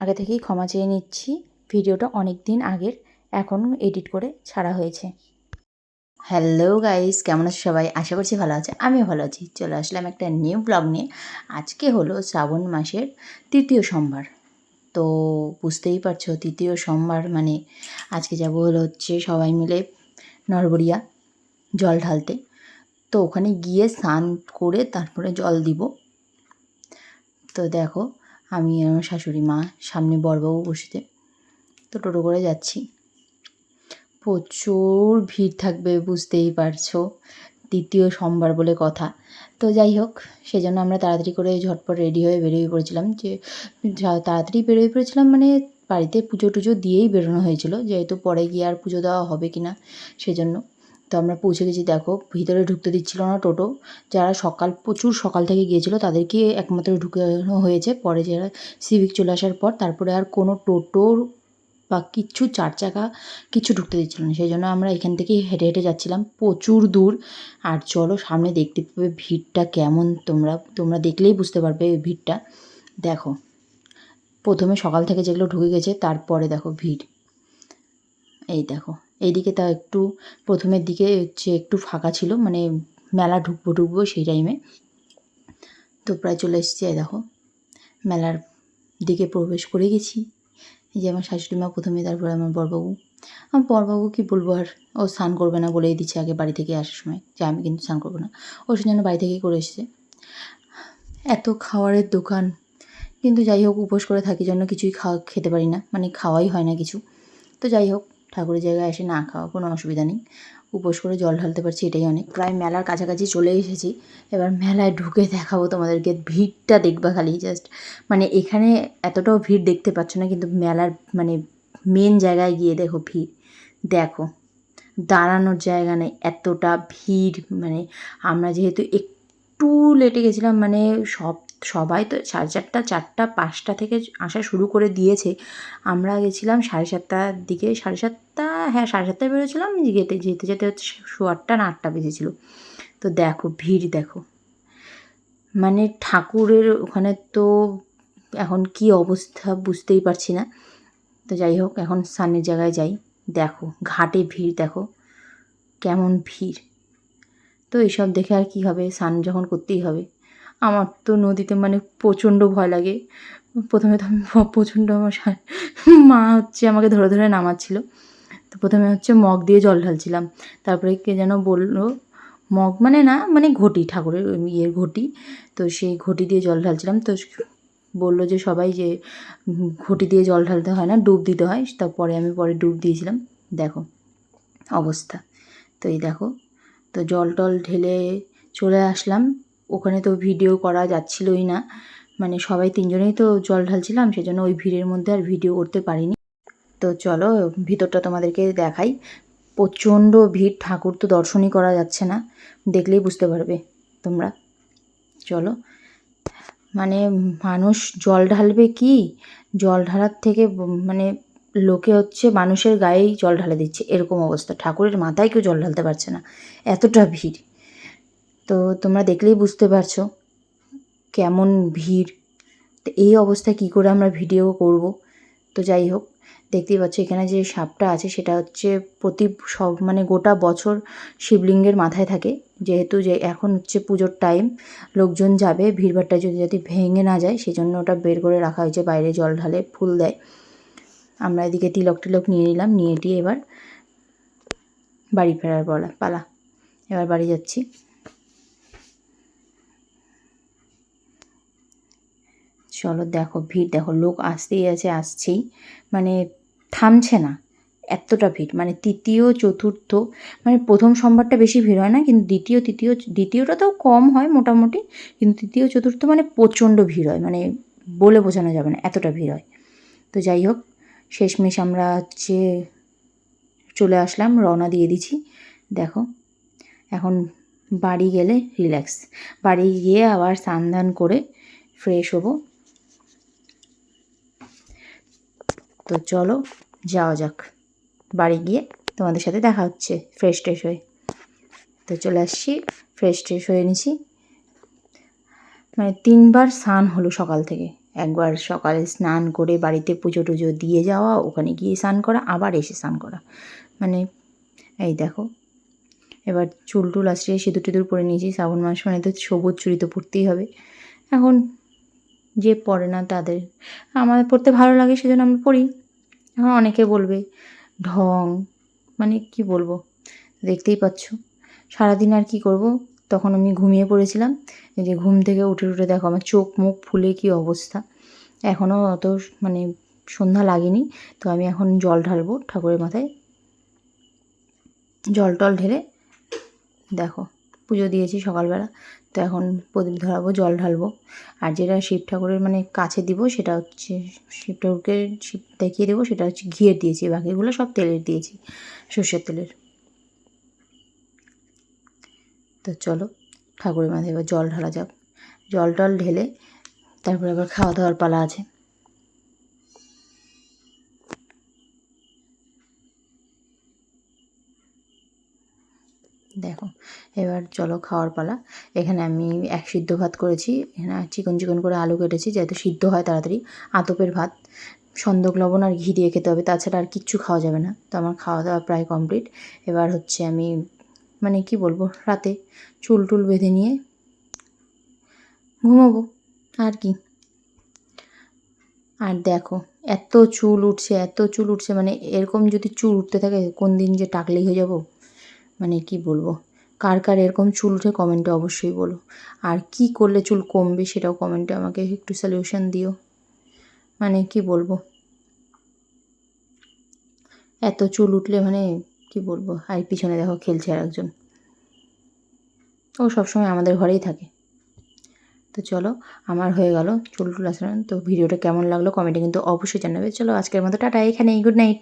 আগে থেকেই ক্ষমা চেয়ে নিচ্ছি। ভিডিওটা অনেক দিন আগের, এখন এডিট করে ছাড়া হয়েছে। হ্যালো গাইস, কেমন আছো সবাই? আশা করছি ভালো আছে, আমিও ভালো আছি। চলে আসলাম একটা নিউ ব্লগ নিয়ে। আজকে হলো শ্রাবণ মাসের তৃতীয় সোমবার। তো বুঝতেই পারছ, তৃতীয় সোমবার মানে আজকে যাব হলো হচ্ছে সবাই মিলে নরবরিয়া জল ঢালতে। তো ওখানে গিয়ে স্নান করে তারপরে জল দিব। তো দেখো আমি আর আমার শাশুড়ি মা সামনে বড়বাবু বসেছে। তো টোটো করে যাচ্ছি। প্রচুর ভিড় থাকবে, বুঝতেই পারছ। দ্বিতীয় সোমবার বলে কথা। তো যাই হোক, সেজন্য আমরা তাড়াতাড়ি করে ঝটপট রেডি হয়ে বেরিয়ে পড়েছিলাম। যে তাড়াতাড়ি বেরিয়ে পড়েছিলাম মানে বাড়িতে পুজো টুজো দিয়েই বেরোনো হয়েছিল। যেহেতু পরে গিয়ে আর পুজো দেওয়া হবে কি না সেজন্য। তো আমরা পৌঁছে গেছি, দেখো, ভিতরে ঢুকতে দিচ্ছিল না টোটো। যারা সকাল, প্রচুর সকাল থেকে গিয়েছিল, তাদেরকে একমাত্র ঢুকানো হয়েছে। পরে যারা সিভিক চলে আসার পর, তারপরে আর কোনো টোটোর বা কিচ্ছু চার চাকা কিছু ঢুকতে দিচ্ছিল না। সেই জন্য আমরা এখান থেকেই হেঁটে হেঁটে যাচ্ছিলাম প্রচুর দূর। আর চলো, সামনে দেখতে পাবে ভিড়টা কেমন। তোমরা তোমরা দেখলেই বুঝতে পারবে ওই ভিড়টা। দেখো, প্রথমে সকাল থেকে যেগুলো ঢুকে গেছে, তারপরে দেখো ভিড়। এই দেখো। এইদিকে তা একটু প্রথমের দিকে হচ্ছে একটু ফাঁকা ছিল মানে মেলা ঢুকবো ঢুকবো সেই টাইমে তো প্রায় চলে এসেছি দেখো, মেলার দিকে প্রবেশ করে গেছি। এই যে আমার শাশুড়ি মা প্রথমে, তারপরে আমার বরবাবু। আমার বড়বাবু কি বলব আর, ও স্নান করবে না বলেই দিচ্ছে আগে বাড়ি থেকে আসার সময়, যে আমি কিন্তু স্নান করব না। ও সেজন্য বাড়ি থেকেই করে এসেছে। এত খাওয়ারের দোকান, কিন্তু যাই হোক, উপোস করে থাকি জন্য কিছুই খাওয়া, খেতে পারি না। মানে খাওয়াই হয় না কিছু। তো যাই হোক ঠাকুরের জায়গায় এসে না খাওয়া কোনো অসুবিধা নেই। উপোস করে জল ঢালতে পারছি, এটাই অনেক। প্রায় মেলার কাছাকাছি চলে এসেছি। এবার মেলায় ঢুকে দেখাবো তোমাদেরকে, ভিড়টা দেখবা খালি জাস্ট মানে এখানে এতটাও ভিড় দেখতে পাচ্ছ না, কিন্তু মেলার মানে মেন জায়গায় গিয়ে দেখো ভিড়। দেখো, দাঁড়ানোর জায়গা নেই, এতটা ভিড় মানে আমরা যেহেতু একটু লেটে গেছিলাম মানে সব সবাই তো সাড়ে চারটা চারটা, পাঁচটা থেকে আসা শুরু করে দিয়েছে। আমরা গেছিলাম সাড়ে সাতটার দিকে, সাড়ে সাতটা হ্যাঁ সাড়ে সাতটায় বেরোছিলাম যেতে যেতে যেতে হচ্ছে আটটা না আটটা বেজেছিলো। তো দেখো, ভিড় দেখো। মানে ঠাকুরের ওখানে তো এখন কি অবস্থা বুঝতেই পারছি না। তো যাই হোক, এখন সামনের জায়গায় যাই। দেখো, ঘাটে ভিড় দেখো। কেমন ভিড়। তো এইসব দেখে আর কি হবে? স্নান যখন করতেই হবে। আমার তো নদীতে মানে প্রচণ্ড ভয় লাগে। প্রথমে তো আমি প্রচণ্ড আমার মা হচ্ছে আমাকে ধরে ধরে নামাচ্ছিল। তো প্রথমে হচ্ছে মগ দিয়ে জল ঢালছিলাম। তারপরে কে যেন বলল, মগ মানে না মানে ঘটি, ঠাকুরের ইয়ের ঘটি। তো সেই ঘটি দিয়ে জল ঢালছিলাম। তো বলল যে সবাই যে ঘটি দিয়ে জল ঢালতে হয় না, ডুব দিতে হয়। তারপরে আমি পরে ডুব দিয়েছিলাম। দেখো, অবস্থা। তো এই দেখো, তো জল টল ঢেলে চলে আসলাম। ওখানে তো ভিডিও করা যাচ্ছিলই না। মানে সবাই তিনজনেই তো জল ঢালছিলাম, সেজন্য ওই ভিড়ের মধ্যে আর ভিডিও করতে পারিনি। তো চলো, ভিতরটা তোমাদেরকে দেখাই। প্রচণ্ড ভিড়, ঠাকুর তো দর্শনই করা যাচ্ছে না। দেখলেই বুঝতে পারবে তোমরা। চলো। মানে মানুষ জল ঢালবে কি? জল ঢালার থেকে মানে লোকে হচ্ছে মানুষের গায়েই জল ঢালে দিচ্ছে, এরকম অবস্থা। ঠাকুরের মাথায় কেউ জল ঢালতে পারছে না। এতটা ভিড়। তো তোমরা দেখলেই বুঝতে পারছ কেমন ভিড়। তো এই অবস্থায় কী করে আমরা ভিডিও করব? তো যাই হোক, দেখতেই পাচ্ছ এখানে যে সাপটা আছে সেটা হচ্ছে প্রতি সব মানে গোটা বছর শিবলিঙ্গের মাথায় থাকে। যেহেতু যে এখন হচ্ছে পুজোর টাইম লোকজন যাবে, ভিড়ভাড়টা যদি যাতে ভেঙে না যায় সেই জন্য ওটা বের করে রাখা হয়েছে, বাইরে জল ঢালে ফুল দেয়। আমরা এদিকে তিলক টিলক নিয়ে নিলাম, নিয়ে টিয়ে এবার বাড়ি ফেরার বলা, পালা। এবার বাড়ি যাচ্ছি। চলো দেখো, ভিড় দেখো, লোক আসতেই আছে, আসছেই। মানে থামছে না, এতটা ভিড়। মানে তৃতীয়, চতুর্থ মানে প্রথম সোমবারটা বেশি ভিড় হয় না, কিন্তু দ্বিতীয়, তৃতীয় দ্বিতীয়টা তো কম হয় মোটামুটি, কিন্তু তৃতীয়, চতুর্থ মানে প্রচণ্ড ভিড় হয় মানে বলে বোঝানো যাবে না, এতটা ভিড় হয়। তো যাই হোক, শেষমেশ আমরা হচ্ছে চলে আসলাম, রওনা দিয়ে দিছি দেখো, এখন বাড়ি গেলে রিল্যাক্স। বাড়ি গিয়ে আবার স্নান করে ফ্রেশ হব। তো চলো যাওয়া যাক। বাড়ি গিয়ে তোমাদের সাথে দেখা হচ্ছে ফ্রেশ ট্রেশ হয়ে। তো চলে আসছি ফ্রেশ ট্রেশ হয়ে নিছি মানে তিনবার স্নান হলো সকাল থেকে। একবার সকালে স্নান করে বাড়িতে পুজো টুজো দিয়ে যাওয়া, ওখানে গিয়ে স্নান করা, আবার এসে স্নান করা। মানে এই দেখো, এবার চুল টুল আশ্রিয়ে সিঁদুর টিঁদুর পরে নিয়েছি, শ্রাবণ মাস মানে তো সবুজ চুড়ি তো পরতেই হবে। এখন যে পড়ে না তাদের। আমার পড়তে ভালো লাগে সেজন্য আমি পড়ি। এখন অনেকে বলবে, ঢং মানে কি বলব? দেখতেই পাচ্ছ। সারাদিন আর কি করব? তখন আমি ঘুমিয়ে পড়েছিলাম। এই যে ঘুম থেকে উঠে উঠে দেখো আমার চোখ মুখ ফুলে কি অবস্থা। এখনও অত মানে সন্ধ্যা লাগেনি, তো আমি এখন জল ঢালবো ঠাকুরের মাথায়। জল টল ঢেলে দেখো, পুজো দিয়েছি সকালবেলা। তো এখন প্রদীপ ধরাবো, জল ঢালবো। আর যেটা শিব ঠাকুরের মানে কাছে দিব সেটা হচ্ছে শিব ঠাকুরকে শিব দেখিয়ে দেবো, সেটা হচ্ছে ঘিয়ের দিয়েছি। বাকিগুলো সব তেলের দিয়েছি, সর্ষের তেলের। তো চলো, ঠাকুরের মাথায় এবার জল ঢালা যাক। জল টল ঢেলে তারপরে আবার খাওয়া দাওয়ার পালা আছে। দেখো, এবার চলো খাওয়ার পালা। এখানে আমি এক সিদ্ধ ভাত করেছি, এখানে চিকন চিকন করে আলু কেটেছি, যাতে সিদ্ধ হয় তাড়াতাড়ি। আতপের ভাত, সন্দক লবণ আর ঘি দিয়ে খেতে হবে, তাছাড়া আর কিচ্ছু খাওয়া যাবে না। তো আমার খাওয়া দাওয়া প্রায় কমপ্লিট। এবার হচ্ছে আমি মানে কি বলব, রাতে চুল টুল বেঁধে নিয়ে ঘুমোবো, আর কি। আর দেখো, এত চুল উঠছে, এত চুল উঠছে মানে এরকম যদি চুল উঠতে থাকে, কোন দিন যে টাকলেই হয়ে যাব। মানে কি বলব? কার কার এরকম চুল উঠে কমেন্টে অবশ্যই বলো। আর কি করলে চুল কমবে সেটাও কমেন্টে আমাকে একটু সলিউশন দিও। মানে কি বলব? এত চুল উঠলে মানে কি বলব? আর পিছনে দেখো খেলছে আর একজন ও সবসময় আমাদের ঘরেই থাকে। তো চলো, আমার হয়ে গেল চুল টুল আসানো তো ভিডিওটা কেমন লাগল কমেন্টে কিন্তু অবশ্যই জানাবে। চলো আজকের মতো টাটা, এখানেই। Good night